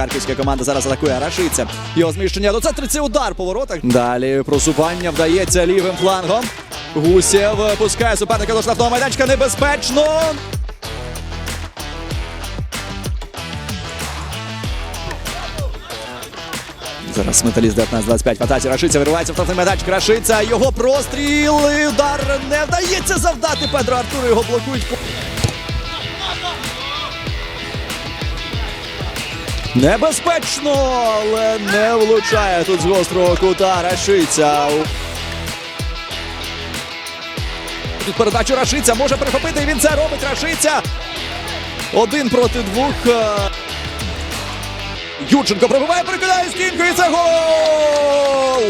Харківська команда зараз атакує Рашиця. Його зміщення до центру. Це удар по воротах. Далі просування вдається лівим флангом. Гусєв пускає суперника до штрафного майданчика. Небезпечно. Зараз металіст 19-25. Фантазія Рашиця виривається в штрафний майданчик. Рашиця. Його простріл. Удар не вдається завдати. Педро Артуру його блокують. Небезпечно, але не влучає тут з гострого кута Рашиця. Передачу Рашиця може перехопити. і Він це робить. Рашиця. Один проти двох. Юченко Юрченко пробиває, перекидає стінку і це гол!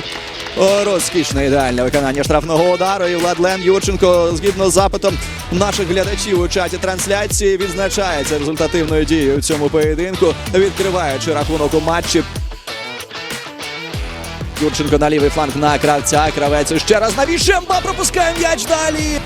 Розкішне ідеальне виконання штрафного удару. І Владлен Юрченко, згідно з запитом наших глядачів у чаті трансляції, відзначається результативною дією у цьому поєдинку, відкриваючи рахунок у матчі. Юрченко на лівий фланг на кравця. Кравець ще раз на вішемба пропускає м'яч далі.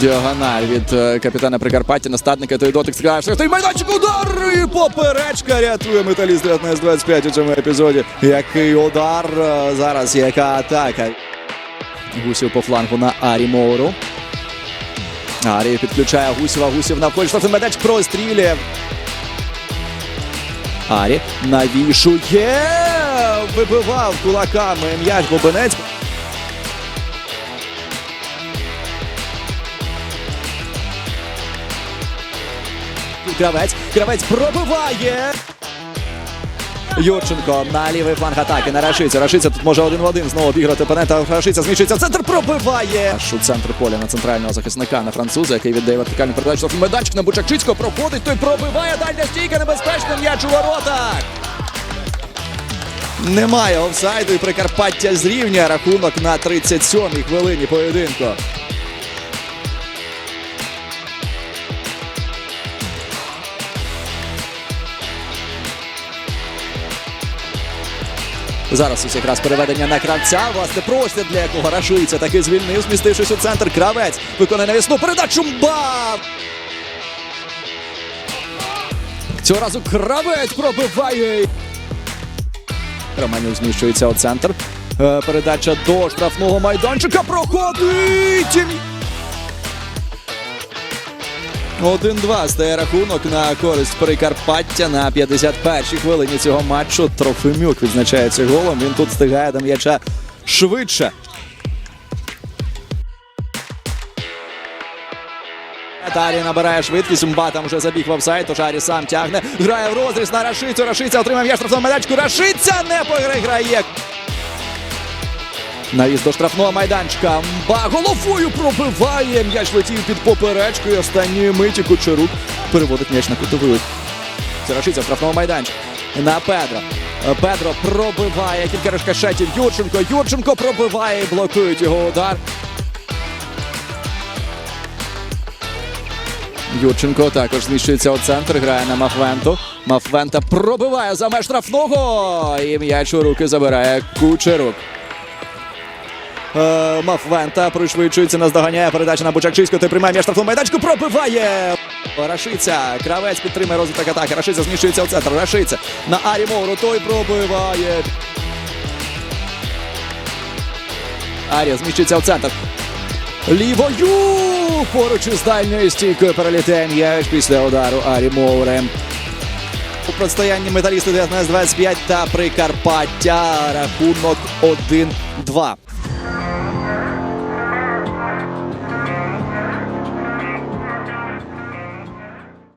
Діагональ від е, капітана Прикарпаття настатника той дотик стріляє той майданчик удар і поперечка рятує металіст 19-25 у цьому епізоді. Який удар е, зараз, яка атака. Гусів по флангу на Арі Моуру. Арі підключає Гусєва. Гусів навколо штрафний майданчик прострілює. Арі навішує. Вибивав кулаками м'яч Бобинець. Кравець. Кравець пробиває. Юрченко на лівий фланг атаки на Рашиця. Рашиця тут може один в один знову обіграти опонента. Рашиця зміщується центр, пробиває. Аж центр поля на центрального захисника на француза, який віддає вертикальну передачу. Меданчик на Бучакчицького проходить. Той пробиває. Дальня стійка небезпечна м'яч у воротах. Немає офсайду і Прикарпаття зрівнює рахунок на 37-й хвилині поєдинку. Зараз ось якраз переведення на кравця. Власне, простір для якого Рашиця таки звільнив, змістившись у центр. Кравець виконує навісну передачу. Мба! Цього разу кравець пробиває. Романюк зміщується у центр. Е, Передача до штрафного майданчика проходить. 1-2 стає рахунок на користь Прикарпаття на 51-й хвилині цього матчу. Трофимюк відзначається голом. Він тут встигає до м'яча швидше. Дарі набирає швидкість. Мба там вже забіг в офсайд, тож Арі сам тягне. Грає в розріз на Рашицю. Рашиця отримав м'яч штрафного майданчику. Рашиця не переграє. Навіс до штрафного майданчика. Мба головою пробиває. М'яч летів під поперечкою. Останньої миті Кучерук переводить м'яч на кутовий. Рашиця в штрафному. На Педро. Педро пробиває кілька рикошетів. Юрченко. Юрченко пробиває і блокують його удар. Юрченко також зміщується у центр, грає на Мафвенту. Мафвента пробиває за меж штрафного. І м'яч у руки забирає Кучерук. Е, Мафвента пришвидшується, наздоганяє передача на Бучакчиську. Ти приймає м'яч штрафного майданчику, пробиває. Рашиця. Кравець підтримує розвиток атаки. Рашиця зміщується в центр. Рашиця на Арі Моуру. Той пробиває. Арія зміщується в центр. Лівою поруч із дальньою стійкою перелітає м'яч після удару Арі Моуре. У протистоянні металісти 19-25 та Прикарпаття рахунок 1-2.